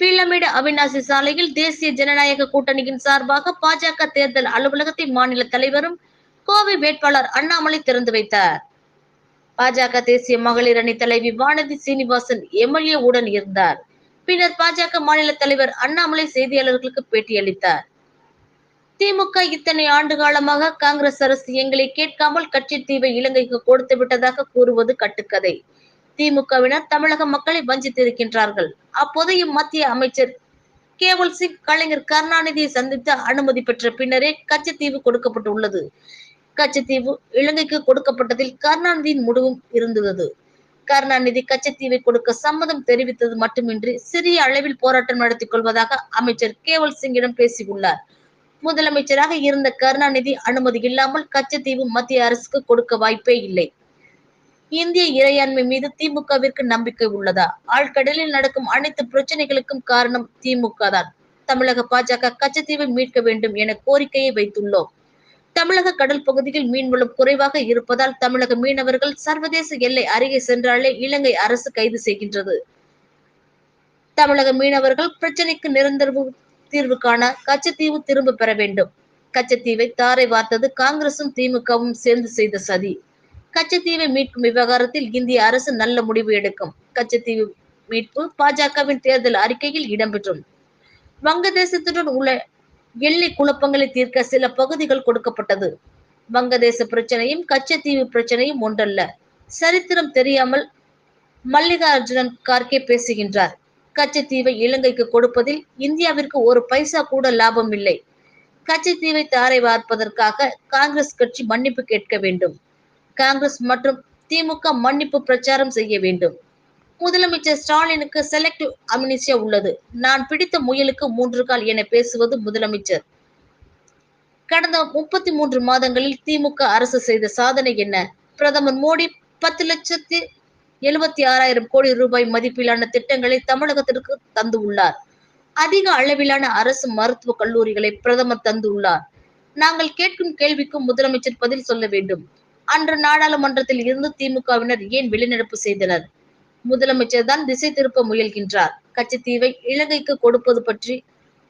பீளமேடு அவிநாசி சாலையில் தேசிய ஜனநாயக கூட்டணியின் சார்பாக பாஜக தேர்தல் அலுவலகத்தை மாநில தலைவரும் கோவை வேட்பாளர் அண்ணாமலை திறந்து வைத்தார். பாஜக தேசிய மகளிர் அணி தலைவி வானதி சீனிவாசன் எம்எல்ஏ உடன் இருந்தார். பின்னர் பாஜக மாநில தலைவர் அண்ணாமலை செய்தியாளர்களுக்கு பேட்டியளித்தார் திமுக இத்தனை ஆண்டு காலமாக காங்கிரஸ் அரசு எங்களை கேட்காமல் கட்சி தீவை இலங்கைக்கு கொடுத்து விட்டதாக கூறுவது கட்டுக்கதை. திமுகவினர் தமிழக மக்களை வஞ்சித்திருக்கின்றார்கள் அப்போதைய மத்திய அமைச்சர் கேவல் சிங் கலைஞர் கருணாநிதியை சந்தித்து அனுமதி பெற்ற பின்னரே கச்சத்தீவு கொடுக்கப்பட்டுள்ளது. கச்சத்தீவு இலங்கைக்கு கொடுக்கப்பட்டதில் கருணாநிதியின் முடிவும் இருந்தது. கருணாநிதி கச்சத்தீவை கொடுக்க சம்மதம் தெரிவித்தது மட்டுமின்றி சிறிய அளவில் போராட்டம் நடத்திக் கொள்வதாக அமைச்சர் கேவல் சிங்கிடம் பேசியுள்ளார். முதலமைச்சராக இருந்த கருணாநிதி அனுமதி இல்லாமல் கச்சத்தீவு மத்திய அரசுக்கு கொடுக்க வாய்ப்பே இல்லை. இந்திய இறையாண்மை மீது திமுகவிற்கு நம்பிக்கை உள்ளதா? ஆழ்கடலில் நடக்கும் அனைத்து பிரச்சனைகளுக்கும் காரணம் திமுக தான் தமிழக பாஜக கச்சத்தீவை மீட்க வேண்டும் என கோரிக்கையை வைத்துள்ளோம். தமிழக கடல் பகுதியில் மீன்வளம் குறைவாக இருப்பதால் தமிழக மீனவர்கள் சர்வதேச எல்லை அருகே சென்றாலே இலங்கை அரசு கைது செய்கின்றது. தமிழக மீனவர்கள் பிரச்சனைக்கு நிரந்தர தீர்வு காண கச்சத்தீவு திரும்ப பெற வேண்டும். கச்சத்தீவை தாரை வார்த்தது காங்கிரசும் திமுகவும் சேர்ந்து செய்த சதி. கச்சத்தீவை மீட்கும் விவகாரத்தில் இந்திய அரசு நல்ல முடிவு எடுக்கும். கச்சத்தீவு மீட்பு பாஜகவின் தேர்தல் அறிக்கையில் இடம்பெற்றும். வங்கதேசத்துடன் உள்ள எல்லை குழப்பங்களை தீர்க்க சில பகுதிகள் கொடுக்கப்பட்டது. வங்கதேச பிரச்சனையும் கச்சத்தீவு பிரச்சனையும் ஒன்றல்ல. சரித்திரம் தெரியாமல் மல்லிகார்ஜுனன் கார்கே பேசுகின்றார். கச்சத்தீவை இலங்கைக்கு கொடுப்பதில் இந்தியாவிற்கு ஒரு பைசா கூட லாபம் இல்லை. கச்சத்தீவை தாரை வார்ப்பதற்காக காங்கிரஸ் கட்சி மன்னிப்பு கேட்க வேண்டும். காங்கிரஸ் மற்றும் திமுக மன்னிப்பு பிரச்சாரம் செய்ய வேண்டும். முதலமைச்சர் ஸ்டாலினுக்கு செலக்டிவ் அமினிசியா உள்ளது. நான் பிடித்த முயலுக்கு மூன்று கால் என பேசுவது முதலமைச்சர். கடந்த முப்பத்தி மூன்று மாதங்களில் திமுக அரசு செய்த சாதனை என்ன? பிரதமர் மோடி பத்து லட்சத்தி எழுபத்தி ஆறாயிரம் கோடி ரூபாய் மதிப்பிலான திட்டங்களை தமிழகத்திற்கு தந்து உள்ளார். அதிக அளவிலான அரசு மருத்துவ கல்லூரிகளை பிரதமர் தந்துள்ளார். நாங்கள் கேட்கும் கேள்விக்கும் முதலமைச்சர் பதில் சொல்ல வேண்டும். அன்று நாடாளுமன்றத்தில் இருந்து திமுகவினர் ஏன் வெளிநடப்பு செய்தனர்? முதலமைச்சர் தான் திசை திருப்ப முயல்கின்றார். கச்சத்தீவை இலங்கைக்கு கொடுப்பது பற்றி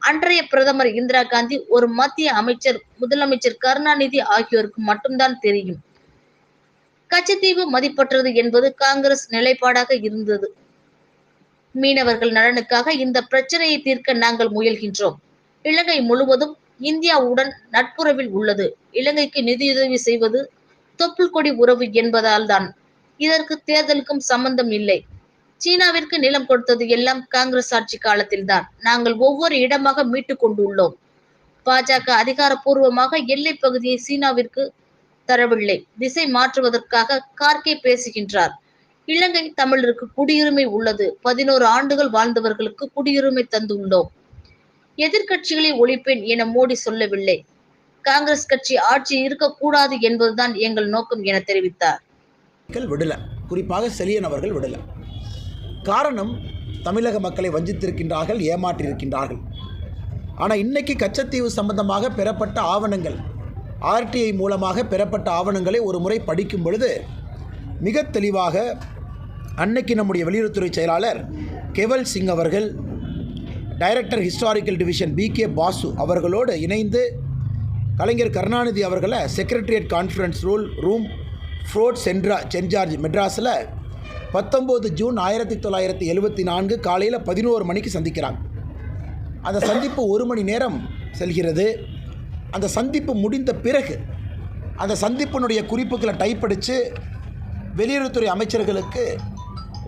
அன்றைய பிரதமர் இந்திரா காந்தி ஒரு மத்திய அமைச்சர் முதலமைச்சர் கருணாநிதி ஆகியோருக்கு மட்டும்தான் தெரியும். கச்சத்தீவு மதிப்பற்றது என்பது காங்கிரஸ் நிலைப்பாடாக இருந்தது. மீனவர்கள் நலனுக்காக இந்த பிரச்சனையை தீர்க்க நாங்கள் முயல்கின்றோம். இலங்கை முழுவதும் இந்தியாவுடன் நட்புறவில் உள்ளது. இலங்கைக்கு நிதியுதவி செய்வது தொப்புள் கொடி உறவு என்பதால் தான் இதற்கு தேர்தலுக்கும் சம்பந்தம் இல்லை. சீனாவிற்கு நிலம் கொடுத்தது எல்லாம் காங்கிரஸ் ஆட்சி காலத்தில்தான். நாங்கள் ஒவ்வொரு இடமாக மீட்டு கொண்டுள்ளோம். பாஜக அதிகாரப்பூர்வமாக எல்லை பகுதியை சீனாவிற்கு தரவில்லை. திசை மாற்றுவதற்காக கார்கே பேசுகின்றார். இலங்கை தமிழருக்கு குடியுரிமை உள்ளது. பதினோரு ஆண்டுகள் வாழ்ந்தவர்களுக்கு குடியுரிமை தந்துள்ளோம். எதிர்க்கட்சிகளை ஒழிப்பேன் என மோடி சொல்லவில்லை. காங்கிரஸ் கட்சி ஆட்சி இருக்கக்கூடாது என்பதுதான் எங்கள் நோக்கம் என தெரிவித்தார். விடல. குறிப்பாக செலியன் அவர்கள் விடலை. காரணம் தமிழக மக்களை வஞ்சித்திருக்கின்றார்கள் ஏமாற்றியிருக்கின்றார்கள். ஆனால் இன்னைக்கு கச்சத்தீவு சம்பந்தமாக பெறப்பட்ட ஆவணங்கள் ஆர்டிஐ மூலமாக பெறப்பட்ட ஆவணங்களை ஒரு முறை படிக்கும் பொழுது மிக தெளிவாக அன்னைக்கு நம்முடைய வெளியுறவுத்துறை செயலாளர் கெவல் சிங் அவர்கள் director historical division P K Basu அவர்களோடு இணைந்து கலைஞர் கருணாநிதி அவர்களை secretariat conference rule room fort சென்ட்ரா saint George மெட்ராஸில் பத்தொம்போது ஜூன் ஆயிரத்தி தொள்ளாயிரத்தி எழுபத்தி நான்கு காலையில் பதினோரு மணிக்கு சந்திக்கிறாங்க. அந்த சந்திப்பு ஒரு மணி நேரம் செல்கிறது. அந்த சந்திப்பு முடிந்த பிறகு அந்த சந்திப்பினுடைய குறிப்புகளை டைப் அடித்து வெளியுறவுத்துறை அமைச்சர்களுக்கு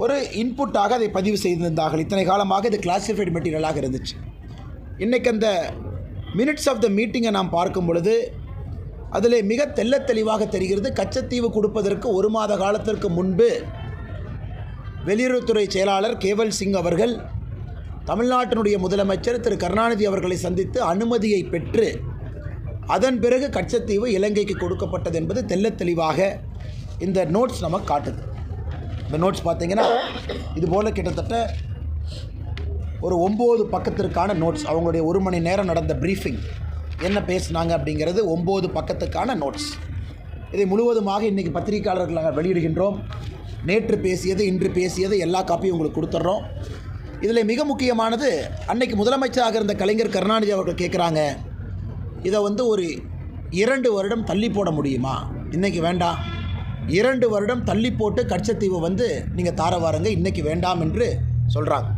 ஒரு இன்புட்டாக அதை பதிவு செய்திருந்தார்கள். இத்தனை காலமாக இது கிளாசிஃபைடு மெட்டீரியலாக இருந்துச்சு. இன்றைக்கி அந்த மினிட்ஸ் ஆஃப் த மீட்டிங்கை நாம் பார்க்கும் பொழுது அதில் மிக தெள்ளத்தெளிவாக தெரிகிறது கச்சத்தீவு கொடுப்பதற்கு ஒரு மாத காலத்திற்கு முன்பு வெளியுறவுத்துறை செயலாளர் கேவல் சிங் அவர்கள் தமிழ்நாட்டினுடைய முதலமைச்சர் திரு. கருணாநிதி அவர்களை சந்தித்து அனுமதியை பெற்று அதன் பிறகு கச்சத்தீவு இலங்கைக்கு கொடுக்கப்பட்டது என்பது தெள்ளத் தெளிவாக இந்த நோட்ஸ் நமக்கு காட்டுது. இந்த நோட்ஸ் பார்த்தீங்கன்னா இது போல் கிட்டத்தட்ட ஒரு ஒம்பது பக்கத்திற்கான நோட்ஸ் அவங்களுடைய ஒரு மணி நேரம் நடந்த ப்ரீஃபிங் என்ன பேசுனாங்க அப்படிங்கிறது ஒம்பது பக்கத்துக்கான நோட்ஸ் இதை முழுவதுமாக இன்றைக்கி பத்திரிகையாளர்கள் நாங்கள் வெளியிடுகின்றோம். நேற்று பேசியது இன்று பேசியது எல்லா காப்பியும் உங்களுக்கு கொடுத்துட்றோம். இதில் மிக முக்கியமானது அன்னைக்கு முதலமைச்சராக இருந்த கலைஞர் கருணாநிதி அவர்கள் கேட்குறாங்க இதை வந்து ஒரு இரண்டு வருடம் தள்ளி போட முடியுமா? இன்றைக்கி வேண்டாம். இரண்டு வருடம் தள்ளி போட்டு கட்சத்தீவு வந்து நீங்கள் தார வாருங்க இன்றைக்கி வேண்டாம் என்று சொல்கிறாங்க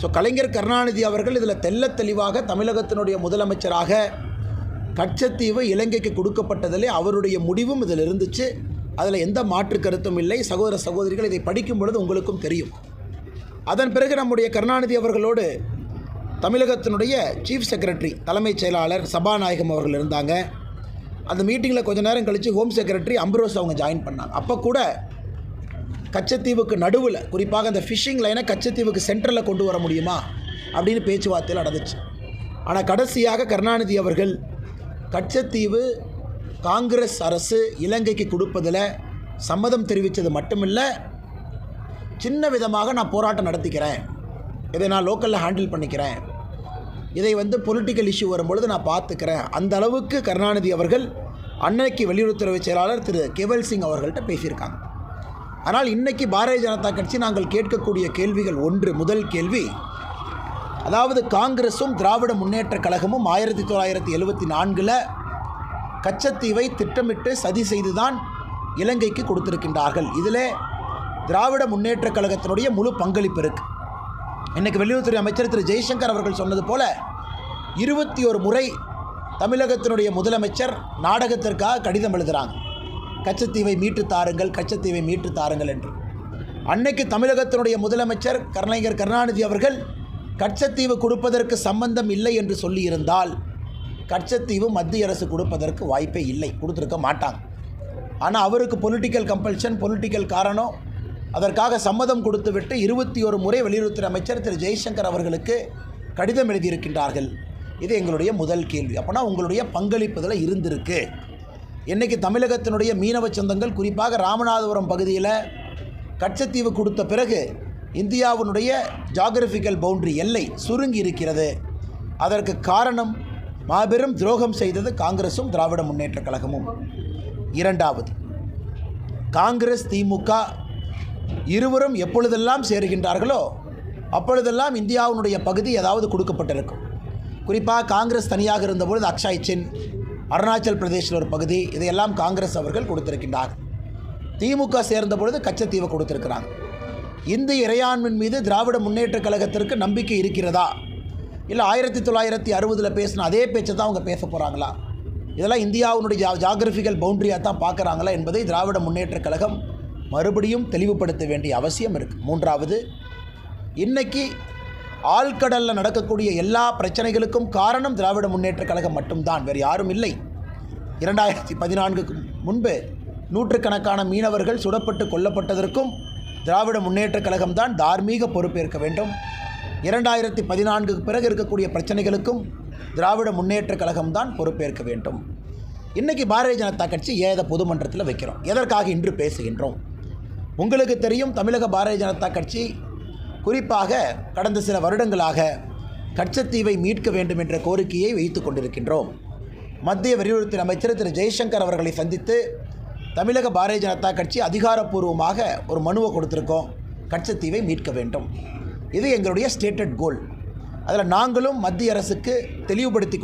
ஸோ கலைஞர் கருணாநிதி அவர்கள் இதில் தெல்ல தெளிவாக தமிழகத்தினுடைய முதலமைச்சராக கட்சத்தீவு இலங்கைக்கு கொடுக்கப்பட்டதிலே அவருடைய முடிவும் இதில் இருந்துச்சு. அதில் எந்த மாற்று கருத்தும் இல்லை. சகோதர சகோதரிகள் இதை படிக்கும் பொழுது உங்களுக்கும் தெரியும். அதன் பிறகு நம்முடைய கருணாநிதி அவர்களோடு தமிழகத்தினுடைய சீஃப் செக்ரட்டரி தலைமைச் செயலாளர் சபாநாயகம் அவர்கள் இருந்தாங்க. அந்த மீட்டிங்கில் கொஞ்ச நேரம் கழித்து ஹோம் செக்ரட்டரி அம்ப்ரோஸ் அவங்க ஜாயின் பண்ணாங்க. அப்போ கூட கச்சத்தீவுக்கு நடுவில் குறிப்பாக அந்த ஃபிஷிங் லைனை கச்சத்தீவுக்கு சென்டரில் கொண்டு வர முடியுமா? அப்படின்னு பேச்சுவார்த்தையில் நடந்துச்சு. ஆனால் கடைசியாக கருணாநிதி அவர்கள் கச்சத்தீவு காங்கிரஸ் அரசு இலங்கைக்கு கொடுப்பதில் சம்மதம் தெரிவித்தது மட்டுமில்லை சின்ன விதமாக நான் போராட்டம் நடத்திக்கிறேன். இதை நான் லோக்கலில் ஹேண்டில் பண்ணிக்கிறேன். இதை வந்து பொலிட்டிக்கல் இஷ்யூ வரும்பொழுது நான் பார்த்துக்கிறேன். அந்த அளவுக்கு கருணாநிதி அவர்கள் அன்னைக்கு வெளியுறவுத்துறை செயலாளர் திரு கேவல் சிங் அவர்கள்ட்ட பேசியிருக்காங்க. ஆனால் இன்னைக்கு பாரதிய ஜனதா கட்சி நாங்கள் கேட்கக்கூடிய கேள்விகள் ஒன்று. முதல் கேள்வி அதாவது காங்கிரஸும் திராவிட முன்னேற்றக் கழகமும் ஆயிரத்தி தொள்ளாயிரத்தி எழுபத்தி நான்கில் கச்சத்தீவை திட்டமிட்டு சதி செய்துதான் இலங்கைக்கு கொடுத்திருக்கின்றார்கள். இதில் திராவிட முன்னேற்றக் கழகத்தினுடைய முழு பங்களிப்பு இருக்குது இன்றைக்கு வெளியுறவுத்துறை அமைச்சர் திரு. ஜெய்சங்கர் அவர்கள் சொன்னது போல இருபத்தி ஒரு முறை தமிழகத்தினுடைய முதலமைச்சர் நாடகத்திற்காக கடிதம் எழுதுகிறாங்க கச்சத்தீவை மீட்டு தாருங்கள் கச்சத்தீவை மீட்டு தாருங்கள் என்று. அன்னைக்கு தமிழகத்தினுடைய முதலமைச்சர் கருணாநிதி கருணாநிதி அவர்கள் கச்சத்தீவு கொடுப்பதற்கு சம்பந்தம் இல்லை என்று சொல்லியிருந்தால் கச்சத்தீவு மத்திய அரசு கொடுப்பதற்கு வாய்ப்பே இல்லை கொடுத்துருக்க மாட்டாங்க. ஆனால் அவருக்கு பொலிட்டிக்கல் கம்பல்ஷன் பொலிட்டிக்கல் காரணம் அதற்காக சம்மதம் கொடுத்துவிட்டு இருபத்தி ஒரு முறை வெளியுறவுத்துறை அமைச்சர் திரு. ஜெய்சங்கர் அவர்களுக்கு கடிதம் எழுதியிருக்கின்றார்கள். இது எங்களுடைய முதல் கேள்வி. அப்போனா உங்களுடைய பங்களிப்புதில் இருந்திருக்கு. இன்றைக்கி தமிழகத்தினுடைய மீனவ சொந்தங்கள் குறிப்பாக ராமநாதபுரம் பகுதியில் கச்சத்தீவு கொடுத்த பிறகு இந்தியாவினுடைய ஜாகிரபிக்கல் பவுண்டரி எல்லை சுருங்கி இருக்கிறது. அதற்கு காரணம் மாபெரும் துரோகம் செய்தது காங்கிரஸும் திராவிட முன்னேற்றக் கழகமும். இரண்டாவது காங்கிரஸ் திமுக இருவரும் எப்பொழுதெல்லாம் சேருகின்றார்களோ அப்பொழுதெல்லாம் இந்தியாவினுடைய பகுதி ஏதாவது கொடுக்கப்பட்டிருக்கும். குறிப்பாக காங்கிரஸ் தனியாக இருந்தபொழுது அக்ஷய் சென் அருணாச்சல் பிரதேசில் ஒரு பகுதி இதையெல்லாம் காங்கிரஸ் அவர்கள் கொடுத்திருக்கின்றார். திமுக சேர்ந்த பொழுது கச்சத்தீவை கொடுத்திருக்கிறாங்க. இந்து இறையாண்மின் மீது திராவிட முன்னேற்றக் கழகத்திற்கு நம்பிக்கை இருக்கிறதா? இல்லை ஆயிரத்தி தொள்ளாயிரத்தி அறுபதில் பேசின அதே பேச்சை தான் அவங்க பேச போகிறாங்களா இதெல்லாம் இந்தியாவினுடைய ஜா ஜாகிரபிக்கல் பவுண்டரியாக தான் பார்க்குறாங்களா என்பதை திராவிட முன்னேற்றக் கழகம் மறுபடியும் தெளிவுபடுத்த வேண்டிய அவசியம் இருக்குது மூன்றாவது இன்றைக்கி ஆழ்கடலில் நடக்கக்கூடிய எல்லா பிரச்சனைகளுக்கும் காரணம் திராவிட முன்னேற்றக் கழகம் மட்டும்தான் வேறு யாரும் இல்லை. இரண்டாயிரத்தி பதினான்குக்கு முன்பு நூற்றுக்கணக்கான மீனவர்கள் சுடப்பட்டு கொல்லப்பட்டதற்கும் திராவிட முன்னேற்றக் கழகம்தான் தார்மீக பொறுப்பேற்க வேண்டும். இரண்டாயிரத்தி பதினான்குக்கு பிறகு இருக்கக்கூடிய பிரச்சனைகளுக்கும் திராவிட முன்னேற்றக் கழகம்தான் பொறுப்பேற்க வேண்டும். இன்றைக்கி பாரதிய ஜனதா கட்சி ஏத பொதுமன்றத்தில் வைக்கிறோம். எதற்காக இன்று பேசுகின்றோம்? உங்களுக்கு தெரியும் தமிழக பாரதிய ஜனதா கட்சி குறிப்பாக கடந்த சில வருடங்களாக கச்சத்தீவை மீட்க வேண்டும் என்ற கோரிக்கையை வைத்து கொண்டிருக்கின்றோம். மத்திய வெளியுறவுத்துறை அமைச்சர் திரு ஜெய்சங்கர் அவர்களை சந்தித்து தமிழக பாரதிய ஜனதா கட்சி அதிகாரப்பூர்வமாக ஒரு மனுவை கொடுத்துருக்கோம். கச்சத்தீவை மீட்க வேண்டும். இது எங்களுடைய ஸ்டேட்டட் கோல் அதில் நாங்களும் மத்திய அரசுக்கு தெளிவுபடுத்தி கொண்டு